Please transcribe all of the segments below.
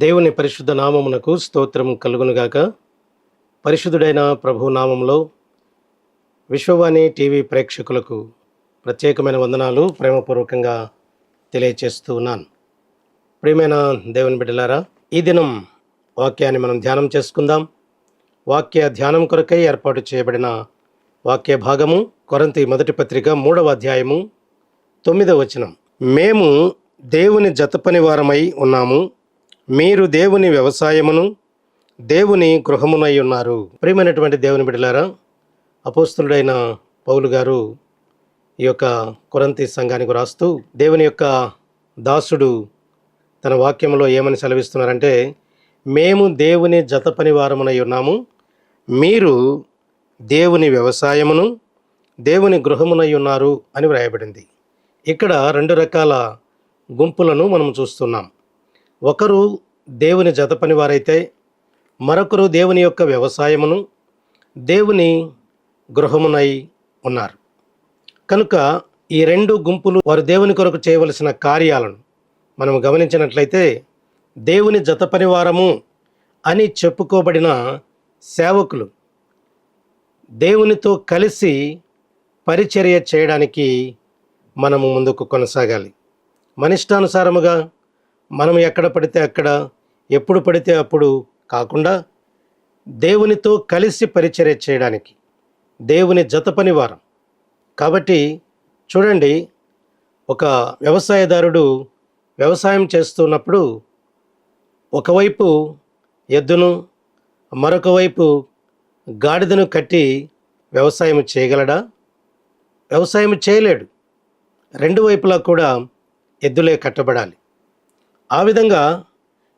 దేవుని పరిశుద్ధ నామమునకు స్తోత్రం కలుగునుగాక. పరిశుద్ధుడైన ప్రభు నామంలో విశ్వవాణి టీవీ ప్రేక్షకులకు ప్రత్యేకమైన వందనాలు ప్రేమపూర్వకంగా తెలియచేస్తూ ఉన్నాను. ప్రియమైన దేవుని బిడ్డలారా ఈ దినం వాక్యాన్ని మనం ధ్యానం చేసుకుందాం. వాక్య ధ్యానం కొరకై ఏర్పాటు చేయబడిన వాక్య భాగము కొరంతి మొదటి పత్రిక మూడవ అధ్యాయము తొమ్మిదవ వచనం. మేము దేవుని జతపని వారమై ఉన్నాము. మీరు దేవుని వ్యవసాయమును దేవుని గృహమునై ఉన్నారు. ప్రియమైనటువంటి దేవుని బిడ్డలారా అపోస్తులుడైన పౌలు గారు ఈ యొక్క కొరంతి సంఘానికి రాస్తూ దేవుని యొక్క దాసుడు తన వాక్యంలో ఏమని సెలవిస్తున్నారంటే మేము దేవుని జత పని వారమునై ఉన్నాము. మీరు దేవుని వ్యవసాయమును దేవుని గృహమునై ఉన్నారు అని వ్రాయబడింది. ఇక్కడ రెండు రకాల గుంపులను మనం చూస్తున్నాం. ఒకరు దేవుని జత వారైతే మరొకరు దేవుని యొక్క వ్యవసాయమును దేవుని గృహమునై ఉన్నారు. కనుక ఈ రెండు గుంపులు వారు దేవుని కొరకు చేయవలసిన కార్యాలను మనం గమనించినట్లయితే దేవుని జత పనివారము అని చెప్పుకోబడిన సేవకులు దేవునితో కలిసి పరిచర్య చేయడానికి మనము ముందుకు కొనసాగాలి. మనిష్టానుసారముగా మనం ఎక్కడ పడితే అక్కడ ఎప్పుడు పడితే అప్పుడు కాకుండా దేవునితో కలిసి పరిచర్య చేయడానికి. దేవుని జత పనివారం. కాబట్టి చూడండి ఒక వ్యవసాయదారుడు వ్యవసాయం చేస్తున్నప్పుడు ఒకవైపు ఎద్దును మరొక వైపు గాడిదను కట్టి వ్యవసాయం చేయగలడా? వ్యవసాయం చేయలేడు. రెండు వైపులా కూడా ఎద్దులే కట్టబడాలి. ఆ విధంగా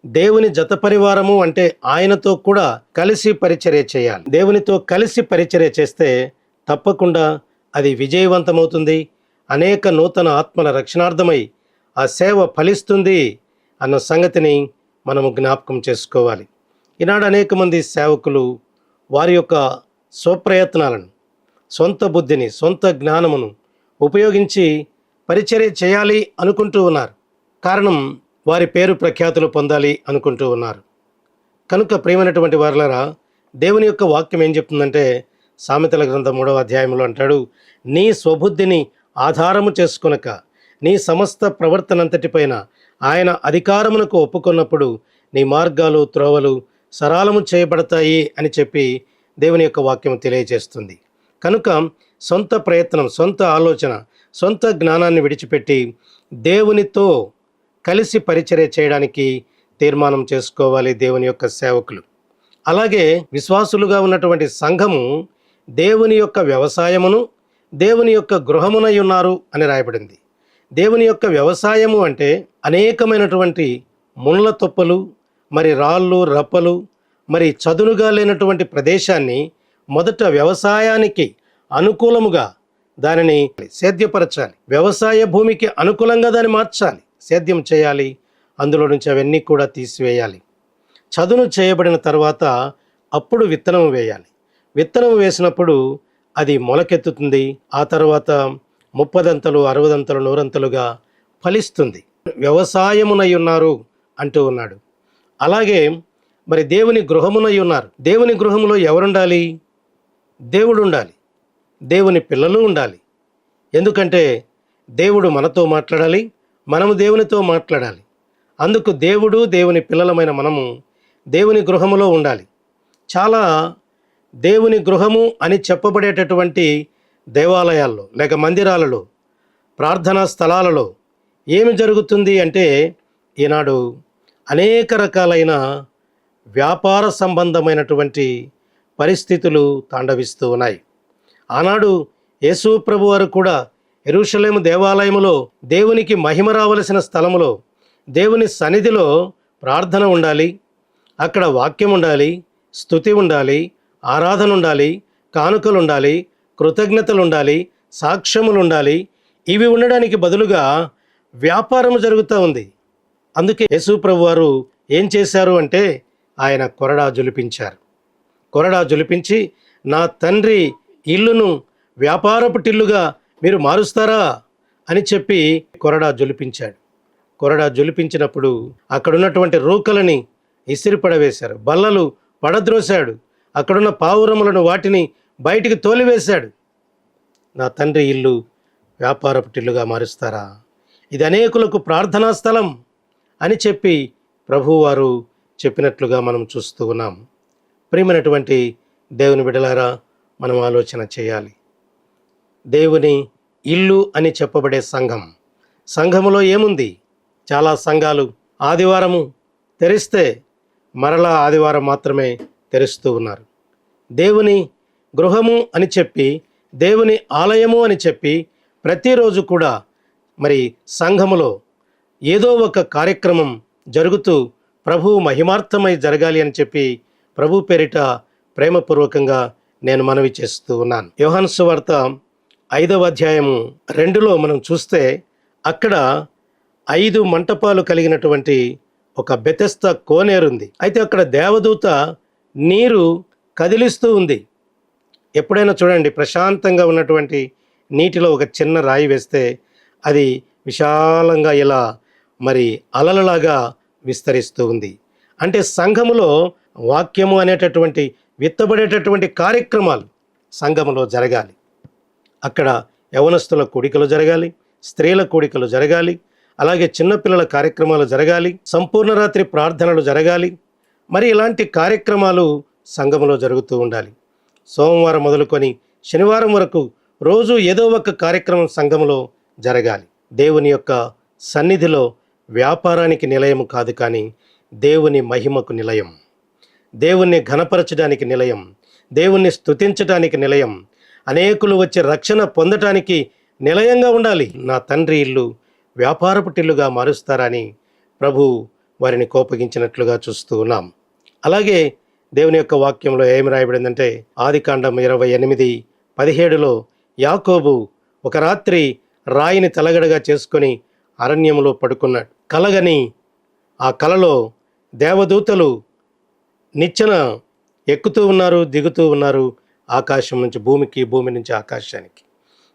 దేవుని జత పరివారము అంటే ఆయనతో కూడా కలిసి పరిచర్య చేయాలి. దేవునితో కలిసి పరిచర్య చేస్తే తప్పకుండా అది విజయవంతమవుతుంది. అనేక నూతన ఆత్మల రక్షణార్థమై ఆ సేవ ఫలిస్తుంది అన్న సంగతిని మనము జ్ఞాపకం చేసుకోవాలి. ఈనాడు అనేక మంది సేవకులు వారి యొక్క స్వప్రయత్నాలను సొంత బుద్ధిని సొంత జ్ఞానమును ఉపయోగించి పరిచర్య చేయాలి అనుకుంటూ ఉన్నారు. కారణం వారి పేరు ప్రఖ్యాతులు పొందాలి అనుకుంటూ ఉన్నారు. కనుక ప్రియమైనటువంటి వారులరా దేవుని యొక్క వాక్యం ఏం చెప్తుందంటే సామెతల గ్రంథం మూడవ అధ్యాయంలో అంటాడు నీ స్వబుద్ధిని ఆధారము చేసుకునక నీ సమస్త ప్రవర్తనంతటిపైన ఆయన అధికారమునకు ఒప్పుకున్నప్పుడు నీ మార్గాలు త్రోవలు సరాలము చేయబడతాయి అని చెప్పి దేవుని యొక్క వాక్యం తెలియజేస్తుంది. కనుక సొంత ప్రయత్నం సొంత ఆలోచన సొంత జ్ఞానాన్ని విడిచిపెట్టి దేవునితో కలిసి పరిచర్య చేయడానికి తీర్మానం చేసుకోవాలి దేవుని యొక్క సేవకులు. అలాగే విశ్వాసులుగా ఉన్నటువంటి సంఘము దేవుని యొక్క వ్యవసాయమును దేవుని యొక్క గృహమునై ఉన్నారు అని రాయబడింది. దేవుని యొక్క వ్యవసాయము అంటే అనేకమైనటువంటి ముళ్ళ తొప్పలు మరి రాళ్ళు రప్పలు మరి చదునుగా లేనటువంటి ప్రదేశాన్ని మొదట వ్యవసాయానికి అనుకూలముగా దానిని సేద్యపరచాలి. వ్యవసాయ భూమికి అనుకూలంగా దాన్ని మార్చాలి. సేద్యం చేయాలి. అందులో నుంచి అవన్నీ కూడా తీసివేయాలి. చదును చేయబడిన తర్వాత అప్పుడు విత్తనం వేయాలి. విత్తనం వేసినప్పుడు అది మొలకెత్తుతుంది. ఆ తర్వాత ముప్పదంతలు అరవదంతలు నూరంతలుగా ఫలిస్తుంది. వ్యవసాయమునై ఉన్నారు అంటూ ఉన్నాడు. అలాగే మరి దేవుని గృహమునై ఉన్నారు. దేవుని గృహములో ఎవరుండాలి? దేవుడు ఉండాలి దేవుని పిల్లలు ఉండాలి. ఎందుకంటే దేవుడు మనతో మాట్లాడాలి. మనము దేవునితో మాట్లాడాలి. అందుకు దేవుడు దేవుని పిల్లలమైన మనము దేవుని గృహములో ఉండాలి. చాలా దేవుని గృహము అని చెప్పబడేటటువంటి దేవాలయాల్లో లేక మందిరాలలో ప్రార్థనా స్థలాలలో ఏమి జరుగుతుంది అంటే ఈనాడు అనేక రకాలైన వ్యాపార సంబంధమైనటువంటి పరిస్థితులు తాండవిస్తూ ఉన్నాయి. ఆనాడు యేసు ప్రభు వారు కూడా ఎరుషలేము దేవాలయములో దేవునికి మహిమ రావలసిన స్థలములో దేవుని సన్నిధిలో ప్రార్థన ఉండాలి. అక్కడ వాక్యం ఉండాలి స్థుతి ఉండాలి ఆరాధన ఉండాలి కానుకలు ఉండాలి కృతజ్ఞతలు ఉండాలి సాక్ష్యములు ఉండాలి. ఇవి ఉండడానికి బదులుగా వ్యాపారం జరుగుతూ ఉంది. అందుకే యేసు ప్రభు వారు ఏం చేశారు అంటే ఆయన కొరడా జులిపించారు. కొరడా జులిపించి నా తండ్రి ఇల్లును వ్యాపారపు టిల్లుగా మీరు మారుస్తారా అని చెప్పి కొరడా జొలిపించాడు. కొరడా జొలిపించినప్పుడు అక్కడున్నటువంటి రూకలని ఇసిరి పడవేశారు. బల్లలు పడద్రోశాడు. అక్కడున్న పావురములను వాటిని బయటికి తోలివేశాడు. నా తండ్రి ఇల్లు వ్యాపారపుటిల్లుగా మారుస్తారా? ఇది అనేకులకు ప్రార్థనా స్థలం అని చెప్పి ప్రభువారు చెప్పినట్లుగా మనం చూస్తూ ఉన్నాం. ప్రియమైనటువంటి దేవుని బిడలారా మనం ఆలోచన చేయాలి. దేవుని ఇల్లు అని చెప్పబడే సంఘం. సంఘములో ఏముంది? చాలా సంఘాలు ఆదివారము తెరిస్తే మరలా ఆదివారం మాత్రమే తెరుస్తూ ఉన్నారు. దేవుని గృహము అని చెప్పి దేవుని ఆలయము అని చెప్పి ప్రతిరోజు కూడా మరి సంఘములో ఏదో ఒక కార్యక్రమం జరుగుతూ ప్రభు మహిమార్థమై జరగాలి అని చెప్పి ప్రభు పేరిట ప్రేమపూర్వకంగా నేను మనవి చేస్తూ ఉన్నాను. యోహాను సువార్త ఐదవ అధ్యాయము రెండులో మనం చూస్తే అక్కడ ఐదు మంటపాలు కలిగినటువంటి ఒక బెతెస్త కోనేరుంది అయితే అక్కడ దేవదూత నీరు కదిలిస్తూ ఉంది. ఎప్పుడైనా చూడండి ప్రశాంతంగా ఉన్నటువంటి నీటిలో ఒక చిన్న రాయి వేస్తే అది విశాలంగా ఇలా మరి అలలలాగా విస్తరిస్తూ ఉంది. అంటే సంఘములో వాక్యము అనేటటువంటి విత్తబడేటటువంటి కార్యక్రమాలు సంఘములో జరగాలి. అక్కడ యవనస్తుల కూడికలు జరగాలి స్త్రీల కూడికలు జరగాలి అలాగే చిన్నపిల్లల కార్యక్రమాలు జరగాలి సంపూర్ణ రాత్రి ప్రార్థనలు జరగాలి. మరి ఇలాంటి కార్యక్రమాలు సంఘములో జరుగుతూ ఉండాలి. సోమవారం మొదలుకొని శనివారం వరకు రోజు ఏదో ఒక కార్యక్రమం సంఘములో జరగాలి. దేవుని యొక్క సన్నిధిలో వ్యాపారానికి నిలయం కాదు కానీ దేవుని మహిమకు నిలయం. దేవుణ్ణి ఘనపరచడానికి నిలయం. దేవుణ్ణి స్తుతించడానికి నిలయం. అనేకులు వచ్చి రక్షణ పొందటానికి నిలయంగా ఉండాలి. నా తండ్రి ఇల్లు వ్యాపారపుటిల్లుగా మారుస్తారని ప్రభు వారిని కోపగించినట్లుగా చూస్తూ ఉన్నాం. అలాగే దేవుని యొక్క వాక్యంలో ఏమి రాయబడిందంటే ఆదికాండం ఇరవై ఎనిమిది పదిహేడులో యాకోబు ఒక రాత్రి రాయిని తలగడగా చేసుకొని అరణ్యంలో పడుకున్నాడు. కలగని ఆ కలలో దేవదూతలు నిచ్చెన ఎక్కుతూ ఉన్నారు దిగుతూ ఉన్నారు ఆకాశం నుంచి భూమికి భూమి నుంచి ఆకాశానికి.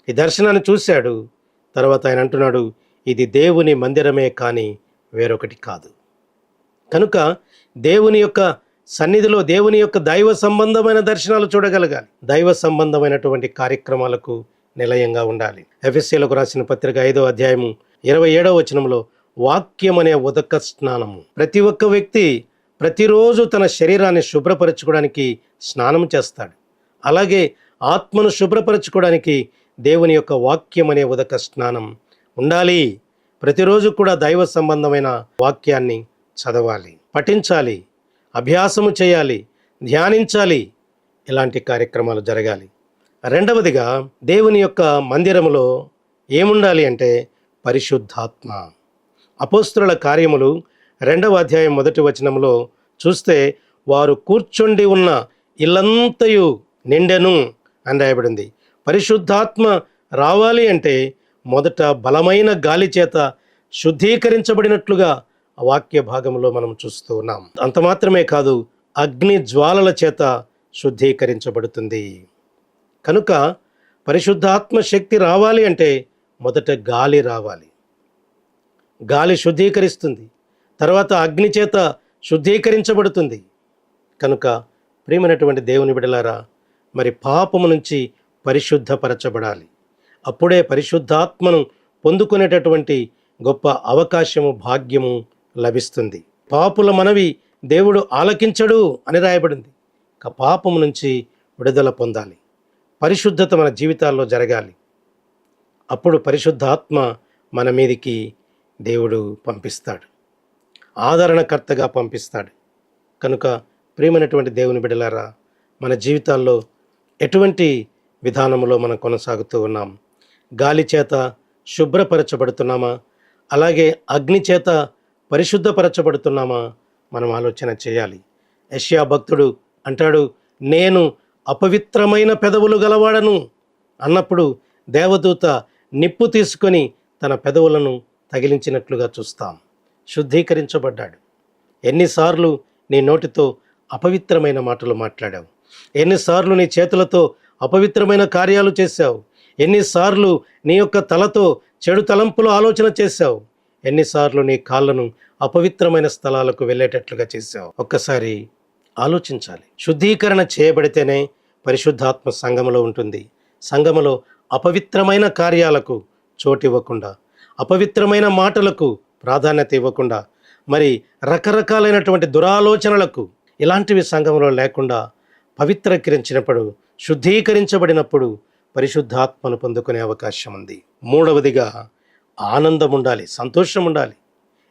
ఈ దర్శనాన్ని చూశాడు. తర్వాత ఆయన అంటున్నాడు ఇది దేవుని మందిరమే కానీ వేరొకటి కాదు. కనుక దేవుని యొక్క సన్నిధిలో దేవుని యొక్క దైవ సంబంధమైన దర్శనాలు చూడగలగాలి. దైవ సంబంధమైనటువంటి కార్యక్రమాలకు నిలయంగా ఉండాలి. ఎఫ్ఎస్సీలకు రాసిన పత్రిక ఐదో అధ్యాయము ఇరవై ఏడవ వచనంలో వాక్యం అనే ఉదక స్నానము. ప్రతి ఒక్క వ్యక్తి ప్రతిరోజు తన శరీరాన్ని శుభ్రపరచుకోవడానికి స్నానం చేస్తాడు. అలాగే ఆత్మను శుభ్రపరచుకోవడానికి దేవుని యొక్క వాక్యం అనే ఉదక స్నానం. ఉండాలి. ప్రతిరోజు కూడా దైవ సంబంధమైన వాక్యాన్ని చదవాలి. పఠించాలి. అభ్యాసము చేయాలి. ధ్యానించాలి. ఇలాంటి కార్యక్రమాలు జరగాలి. రెండవదిగా దేవుని యొక్క మందిరములో ఏముండాలి అంటే పరిశుద్ధాత్మ. అపోస్తుల కార్యములు రెండవ అధ్యాయం మొదటి వచనంలో చూస్తే వారు కూర్చుండి ఉన్న ఇల్లంతయు నిండెను అని రాయబడింది. పరిశుద్ధాత్మ రావాలి అంటే మొదట బలమైన గాలి చేత శుద్ధీకరించబడినట్లుగా వాక్య భాగంలో మనం చూస్తూ ఉన్నాం. అంత మాత్రమే కాదు అగ్ని జ్వాలల చేత శుద్ధీకరించబడుతుంది. కనుక పరిశుద్ధాత్మ శక్తి రావాలి అంటే మొదట గాలి రావాలి. గాలి శుద్ధీకరిస్తుంది. తర్వాత అగ్ని చేత శుద్ధీకరించబడుతుంది. కనుక ప్రియమైనటువంటి దేవుని బిడలారా మరి పాపము నుంచి పరిశుద్ధపరచబడాలి. అప్పుడే పరిశుద్ధాత్మను పొందుకునేటటువంటి గొప్ప అవకాశము భాగ్యము లభిస్తుంది. పాపుల మనవి దేవుడు ఆలకించడు అని రాయబడింది. ఇక పాపము నుంచి విడుదల పొందాలి. పరిశుద్ధత మన జీవితాల్లో జరగాలి. అప్పుడు పరిశుద్ధాత్మ మన మీదికి దేవుడు పంపిస్తాడు. ఆదరణకర్తగా పంపిస్తాడు. కనుక ప్రియమైనటువంటి దేవుని బిడలారా మన జీవితాల్లో ఎటువంటి విధానంలో మనం కొనసాగుతూ ఉన్నాం? గాలి చేత శుభ్రపరచబడుతున్నామా? అలాగే అగ్ని చేత పరిశుద్ధపరచబడుతున్నామా? మనం ఆలోచన చేయాలి. యష్యా భక్తుడు అంటాడు నేను అపవిత్రమైన పెదవులు గలవాడను. అన్నప్పుడు దేవదూత నిప్పు తీసుకొని తన పెదవులను తగిలించినట్లుగా చూస్తాం. శుద్ధీకరించబడ్డాడు. ఎన్నిసార్లు నీ నోటితో అపవిత్రమైన మాటలు మాట్లాడావు. ఎన్నిసార్లు నీ చేతులతో అపవిత్రమైన కార్యాలు చేశావు. ఎన్నిసార్లు నీ యొక్క తలతో చెడు తలంపులు ఆలోచన చేశావు. ఎన్నిసార్లు నీ కాళ్ళను అపవిత్రమైన స్థలాలకు వెళ్ళేటట్లుగా చేశావు. ఒక్కసారి ఆలోచించాలి. శుద్ధీకరణ చేయబడితేనే పరిశుద్ధాత్మ సంఘములో ఉంటుంది. సంఘములో అపవిత్రమైన కార్యాలకు చోటు ఇవ్వకుండా అపవిత్రమైన మాటలకు ప్రాధాన్యత ఇవ్వకుండా మరి రకరకాలైనటువంటి దురాలోచనలకు ఇలాంటివి సంఘంలో లేకుండా పవిత్రకరించినప్పుడు శుద్ధీకరించబడినప్పుడు పరిశుద్ధాత్మను పొందుకునే అవకాశం ఉంది. మూడవదిగా ఆనందం ఉండాలి సంతోషం ఉండాలి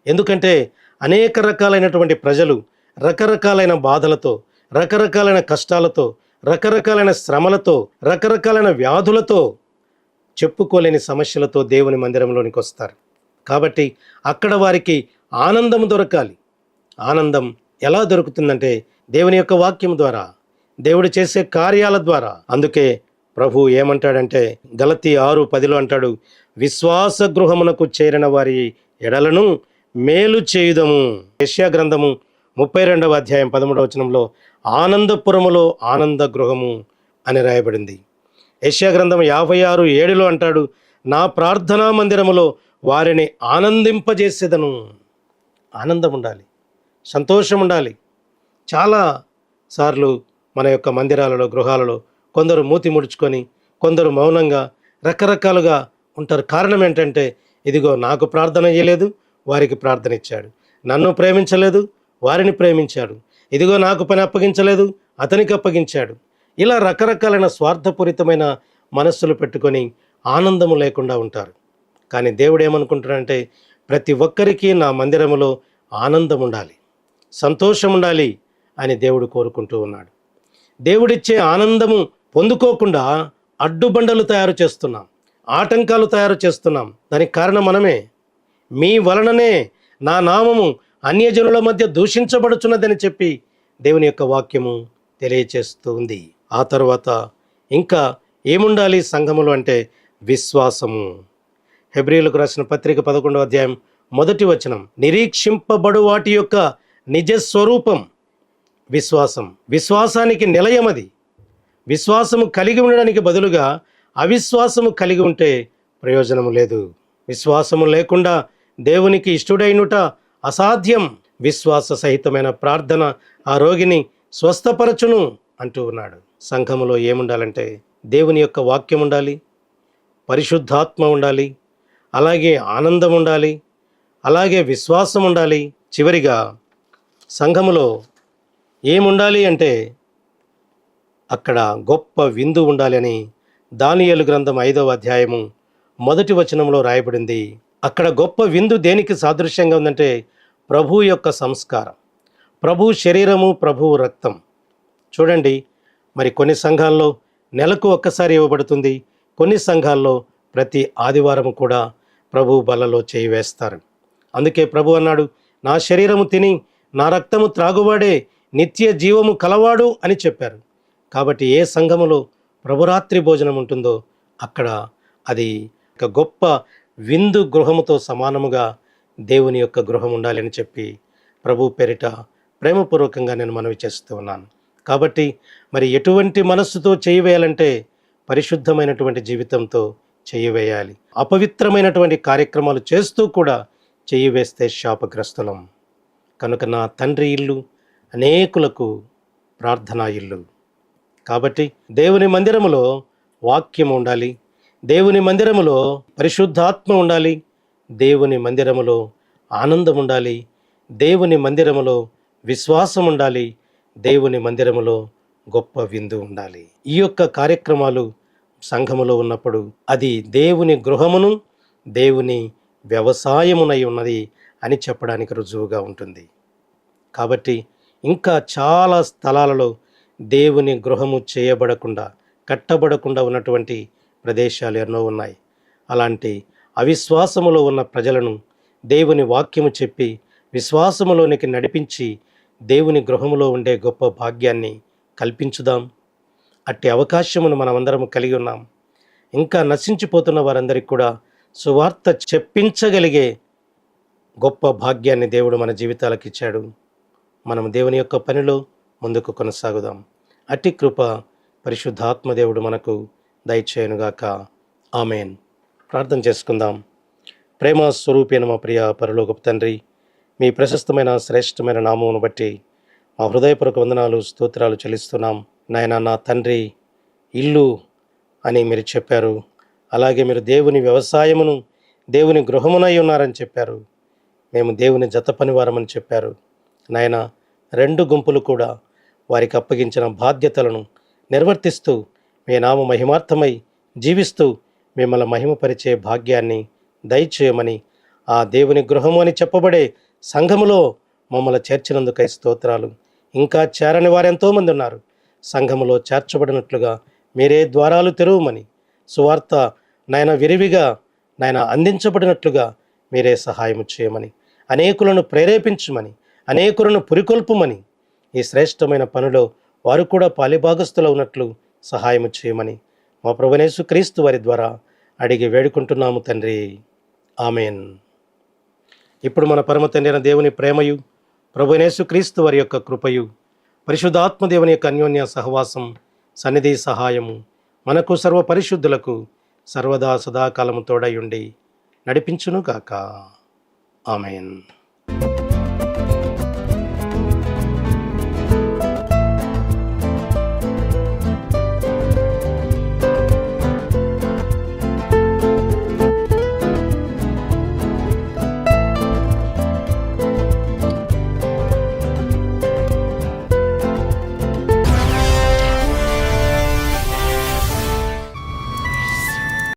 ఎందుకంటే అనేక రకాలైనటువంటి ప్రజలు రకరకాలైన బాధలతో రకరకాలైన కష్టాలతో రకరకాలైన శ్రమలతో రకరకాలైన వ్యాధులతో చెప్పుకోలేని సమస్యలతో దేవుని మందిరంలోనికి వస్తారు కాబట్టి అక్కడ వారికి ఆనందం దొరకాలి. ఆనందం ఎలా దొరుకుతుందంటే దేవుని యొక్క వాక్యం ద్వారా దేవుడు చేసే కార్యాల ద్వారా. అందుకే ప్రభు ఏమంటాడంటే గలతి ఆరు పదిలో అంటాడు విశ్వాస గృహమునకు చేరిన వారి ఎడలను మేలు చేయుదము. యశ్యా గ్రంథము ముప్పై రెండవ అధ్యాయం పదమూడవ వచనంలో ఆనందపురములో ఆనంద గృహము అని రాయబడింది. యశ్యా గ్రంథం యాభై ఆరు ఏడులో అంటాడు నా ప్రార్థనా మందిరములో వారిని ఆనందింపజేసేదను. ఆనందం ఉండాలి. సంతోషం ఉండాలి. చాలా సార్లు మన యొక్క మందిరాలలో గృహాలలో కొందరు మూతి ముడుచుకొని కొందరు మౌనంగా రకరకాలుగా ఉంటారు. కారణం ఏంటంటే ఇదిగో నాకు ప్రార్థన చేయలేదు వారికి ప్రార్థన ఇచ్చాడు. నన్ను ప్రేమించలేదు వారిని ప్రేమించాడు. ఇదిగో నాకు పని అప్పగించలేదు అతనికి అప్పగించాడు. ఇలా రకరకాలైన స్వార్థపూరితమైన మనస్సులు పెట్టుకొని ఆనందము లేకుండా ఉంటారు. కానీ దేవుడు ఏమనుకుంటాడంటే ప్రతి ఒక్కరికి నా మందిరములో ఆనందం ఉండాలి. సంతోషం ఉండాలి అని దేవుడు కోరుకుంటూ ఉన్నాడు. దేవుడిచ్చే ఆనందము పొందుకోకుండా అడ్డుబండలు తయారు చేస్తున్నాం ఆటంకాలు తయారు చేస్తున్నాం. దానికి కారణం మనమే. మీ వలననే నా నామము అన్యజనుల మధ్య దూషించబడుచున్నదని చెప్పి దేవుని యొక్క వాక్యము తెలియచేస్తూ ఉంది ఆ తర్వాత ఇంకా ఏముండాలి సంఘములు అంటే విశ్వాసము. హెబ్రిలకు రాసిన పత్రిక పదకొండవ అధ్యాయం మొదటి వచనం నిరీక్షింపబడు వాటి యొక్క నిజ స్వరూపం విశ్వాసం. విశ్వాసానికి నిలయం అది విశ్వాసము కలిగి ఉండడానికి బదులుగా అవిశ్వాసము కలిగి ఉంటే ప్రయోజనము లేదు. విశ్వాసము లేకుండా దేవునికి ఇష్టడైనుట అసాధ్యం. విశ్వాస సహితమైన ప్రార్థన ఆ రోగిని స్వస్థపరచును అంటూ ఉన్నాడు. సంఘములో ఏముండాలంటే దేవుని యొక్క వాక్యం ఉండాలి పరిశుద్ధాత్మ ఉండాలి అలాగే ఆనందం ఉండాలి అలాగే విశ్వాసం ఉండాలి. చివరిగా సంఘములో ఏముండాలి అంటే అక్కడ గొప్ప విందు ఉండాలి అని దానియలు గ్రంథం ఐదవ అధ్యాయము మొదటి వచనంలో రాయబడింది. అక్కడ గొప్ప విందు దేనికి సాదృశ్యంగా ఉందంటే ప్రభు యొక్క సంస్కారం. ప్రభు శరీరము ప్రభు రక్తం. చూడండి మరి కొన్ని సంఘాల్లో నెలకు ఒక్కసారి ఇవ్వబడుతుంది. కొన్ని సంఘాల్లో ప్రతి ఆదివారం కూడా ప్రభు బలలో చేయి వేస్తారు అందుకే ప్రభు అన్నాడు నా శరీరము తిని నా రక్తము త్రాగువాడే నిత్య జీవము కలవాడు అని చెప్పారు. కాబట్టి ఏ సంఘములో ప్రభురాత్రి భోజనం ఉంటుందో అక్కడ అది ఒక గొప్ప విందు గృహముతో సమానముగా దేవుని యొక్క గృహం ఉండాలని చెప్పి ప్రభు పేరిట ప్రేమపూర్వకంగా నేను మనవి చేస్తూ ఉన్నాను. కాబట్టి మరి ఎటువంటి మనస్సుతో చేయవేయాలంటే పరిశుద్ధమైనటువంటి జీవితంతో చేయవేయాలి. అపవిత్రమైనటువంటి కార్యక్రమాలు చేస్తూ కూడా చేయివేస్తే వేస్తే శాపగ్రస్తులం. కనుక నా తండ్రి ఇల్లు అనేకులకు ప్రార్థనా ఇల్లు. కాబట్టి దేవుని మందిరములో వాక్యం ఉండాలి. దేవుని మందిరములో పరిశుద్ధాత్మ ఉండాలి. దేవుని మందిరములో ఆనందం ఉండాలి. దేవుని మందిరములో విశ్వాసం ఉండాలి. దేవుని మందిరములో గొప్ప విందు ఉండాలి. ఈ యొక్క కార్యక్రమాలు సంఘములో ఉన్నప్పుడు అది దేవుని గృహమును దేవుని వ్యవసాయమునై ఉన్నది. అని చెప్పడానికి రుజువుగా ఉంటుంది. కాబట్టి ఇంకా చాలా స్థలాలలో దేవుని గృహము చేయబడకుండా కట్టబడకుండా ఉన్నటువంటి ప్రదేశాలు ఎన్నో ఉన్నాయి. అలాంటి అవిశ్వాసములో ఉన్న ప్రజలను దేవుని వాక్యము చెప్పి విశ్వాసములోనికి నడిపించి దేవుని గృహములో ఉండే గొప్ప భాగ్యాన్ని కల్పించుదాం. అట్టి అవకాశమును మనమందరం కలిగి ఉన్నాం. ఇంకా నశించిపోతున్న వారందరికీ కూడా సువార్త చెప్పించగలిగే గొప్ప భాగ్యాన్ని దేవుడు మన జీవితాలకు ఇచ్చాడు మనం దేవుని యొక్క పనిలో ముందుకు కొనసాగుదాం. అట్టి కృప పరిశుద్ధాత్మదేవుడు మనకు దయచేయనుగాక. ఆమెన్. ప్రార్థన చేసుకుందాం. ప్రేమ స్వరూపైన మా ప్రియ పరలోకపు తండ్రి మీ ప్రశస్తమైన శ్రేష్టమైన నామమును బట్టి మా హృదయపూర్వక వందనాలు స్తోత్రాలు చెల్లిస్తున్నాం. నాయన నా తండ్రి ఇల్లు అని మీరు చెప్పారు. అలాగే మీరు దేవుని వ్యవసాయమును దేవుని గృహమునై ఉన్నారని చెప్పారు. మేము దేవుని జత పనివారమని చెప్పారు. నాయన రెండు గుంపులు కూడా వారికి అప్పగించిన బాధ్యతలను నిర్వర్తిస్తూ మీ నామ మహిమార్థమై జీవిస్తూ మిమ్మల్ని మహిమపరిచే భాగ్యాన్ని దయచేయమని ఆ దేవుని గృహము అని చెప్పబడే సంఘములో మమ్మల్ని చేర్చినందుకై స్తోత్రాలు. ఇంకా చేరని వారు ఎంతోమంది ఉన్నారు. సంఘములో చేర్చబడినట్లుగా మీరే ద్వారాలు తెరవమని సువార్త నాయన విరివిగా నాయన అందించబడినట్లుగా మీరే సహాయం చేయమని అనేకులను ప్రేరేపించమని అనేకులను పురికొల్పుమని ఈ శ్రేష్టమైన పనిలో వారు కూడా పాలిభాగస్తులు ఉన్నట్లు సహాయం చేయమని మా ప్రభునేసు క్రీస్తు వారి ద్వారా అడిగి వేడుకుంటున్నాము తండ్రి. ఆమెన్. ఇప్పుడు మన పరమ తండ్రిన దేవుని ప్రేమయు ప్రభునేసు క్రీస్తు వారి యొక్క కృపయు పరిశుద్ధాత్మదేవుని యొక్క అన్యోన్య సహవాసం సన్నిధి సహాయము మనకు సర్వ పరిశుద్ధులకు సర్వదా సదాకాలము తోడై ఉండి నడిపించునుగాక. I mean.